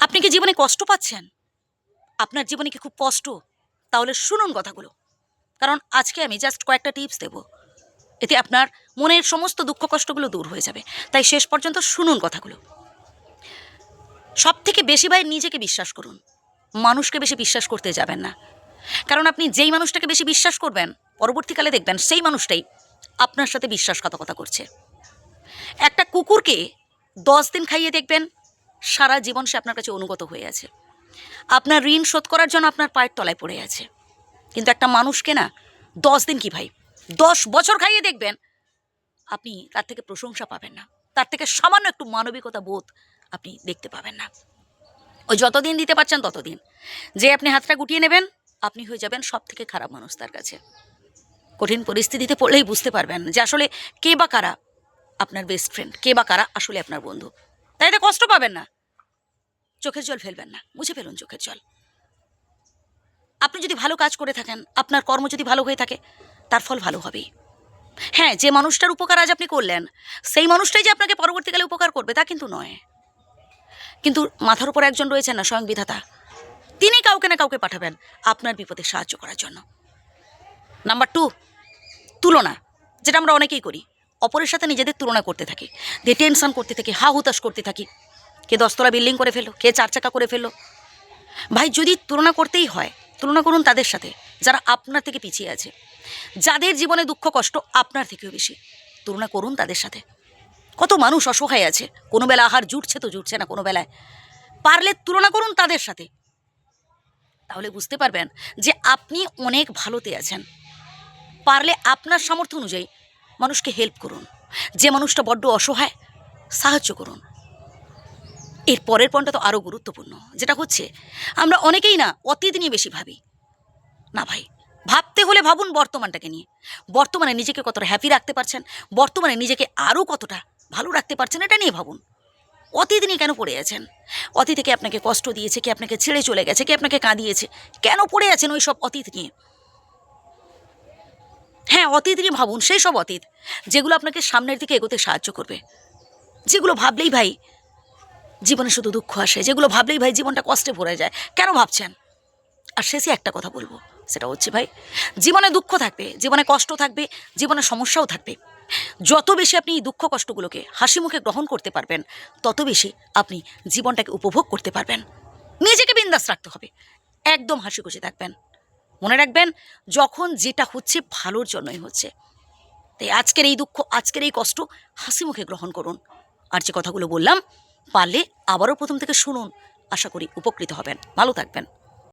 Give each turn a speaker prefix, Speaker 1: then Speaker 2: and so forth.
Speaker 1: আপনি কি জীবনে কষ্ট পাচ্ছেন? আপনার জীবনে কি খুব কষ্ট? তাহলে শুনুন কথাগুলো। কারণ আজকে আমি জাস্ট কয়েকটা টিপস দেব। এতে আপনার মনের সমস্ত দুঃখ কষ্টগুলো দূর হয়ে যাবে। তাই শেষ পর্যন্ত শুনুন কথাগুলো। সব থেকে বেশি ভাই নিজেকে বিশ্বাস করুন। মানুষকে বেশি বিশ্বাস করতে যাবেন না। কারণ আপনি যেই মানুষটাকে বেশি বিশ্বাস করবেন, পরবর্তীকালে দেখবেন সেই মানুষটাই আপনার সাথে বিশ্বাসঘাতকতা করছে। একটা কুকুরকে দশ দিন খাইয়ে দেখবেন সারা জীবন সে আপনার কাছে অনুগত হয়ে আছে। আপনার ঋণ শোধ করার জন্য আপনার পায়ের তলায় পড়ে আছে। কিন্তু একটা মানুষকে না দশ দিন কি ভাই? দশ বছর খাইয়ে দেখবেন, আপনি তার থেকে প্রশংসা পাবেন না। তার থেকে সামান্য একটু মানবিকতা বোধ আপনি দেখতে পাবেন না। ওই যতদিন দিতে পারছেন ততদিন। যে আপনি হাতটা গুটিয়ে নেবেন, আপনি হয়ে যাবেন সব থেকে খারাপ মানুষ তার কাছে। কঠিন পরিস্থিতিতে পড়লেই বুঝতে পারবেন যে আসলে কে বা কারা আপনার বেস্ট ফ্রেন্ড কে বা কারা আসলে আপনার বন্ধু। তাই তো কষ্ট পাবেন না। চোখের জল ফেলবেন না, মুছে ফেলুন চোখের জল। আপনি যদি ভালো কাজ করে থাকেন, আপনার কর্ম যদি ভালো হয়ে থাকে, তার ফল ভালো হবেই। হ্যাঁ যে মানুষটার উপকার আজ আপনি করলেন, সেই মানুষটাই যে আপনাকে পরবর্তীকালে উপকার করবে, তা কিন্তু নয়। কিন্তু মাথার উপর একজন রয়েছেন না স্বয়ং বিধাতা তিনি কাউকে না কাউকে পাঠাবেন আপনার বিপদে সাহায্য করার জন্য। নাম্বার টু, তুলনা, যেটা আমরা অনেকেই করি। অপরের সাথে নিজেদের তুলনা করতে থাকি দিয়ে টেনশন করতে থাকি হা হুতাশ করতে থাকি কে দশতলা বিল্ডিং করে ফেলো কে চার চাকা করে ফেলো ভাই, যদি তুলনা করতেই হয়, তুলনা করুন তাদের সাথে, যারা আপনার থেকে পিছিয়ে আছে। যাদের জীবনে দুঃখ কষ্ট আপনার থেকেও বেশি, তুলনা করুন তাদের সাথে। কত মানুষ অসহায় আছে, কোনো বেলা আহার জুটছে তো জুটছে না কোনো বেলায়। পারলে তুলনা করুন তাদের সাথে। তাহলে বুঝতে পারবেন যে আপনি অনেক ভালোতে আছেন। পারলে আপনার সামর্থ্য অনুযায়ী মানুষকে হেল্প করুন। যে মানুষটা বড্ড অসহায়, সাহায্য করুন। এর পরের পয়েন্টটা তো আরও গুরুত্বপূর্ণ, যেটা হচ্ছে আমরা অনেকেই না অতীত নিয়ে বেশি ভাবি। না ভাই, ভাবতে হলে ভাবুন বর্তমানটাকে নিয়ে। বর্তমানে নিজেকে কতটা হ্যাপি রাখতে পারছেন, বর্তমানে নিজেকে আরও কতটা ভালো রাখতে পারছেন, এটা নিয়ে ভাবুন। অতীত নিয়ে কেন পড়ে আছেন? অতীতে কে আপনাকে কষ্ট দিয়েছে, কে আপনাকে ছেড়ে চলে গেছে, কে আপনাকে কাঁদিয়েছে, কেন পড়ে আছেন ওই সব অতীত নিয়ে? হ্যাঁ অতীত নিয়ে ভাবুন, সেই সব অতীত, যেগুলো আপনাকে সামনের দিকে এগোতে সাহায্য করবে। যেগুলো ভাবলেই ভাই জীবনে শুধু দুঃখ আসে যেগুলো ভাবলেই ভাই জীবনটা কষ্টে ভরে যায়। কেন ভাবছেন? আর শেষে একটা কথা বলব, সেটা হচ্ছে ভাই, জীবনে দুঃখ থাকবে, জীবনে কষ্ট থাকবে, জীবনে সমস্যাও থাকবে। যত বেশি আপনি এই দুঃখ কষ্টগুলোকে হাসি মুখে গ্রহণ করতে পারবেন, তত বেশি আপনি জীবনটাকে উপভোগ করতে পারবেন। নিজেকে বিন্দাস রাখতে হবে, একদম হাসি খুশি থাকবেন। মনে রাখবেন, যখন যেটা হচ্ছে ভালোর জন্যই হচ্ছে। তাই আজকের এই দুঃখ, আজকের এই কষ্ট হাসি মুখে গ্রহণ করুন। আর যে কথাগুলো বললাম পারলে আবারও প্রথম থেকে শুনুন। আশা করি উপকৃত হবেন। ভালো থাকবেন।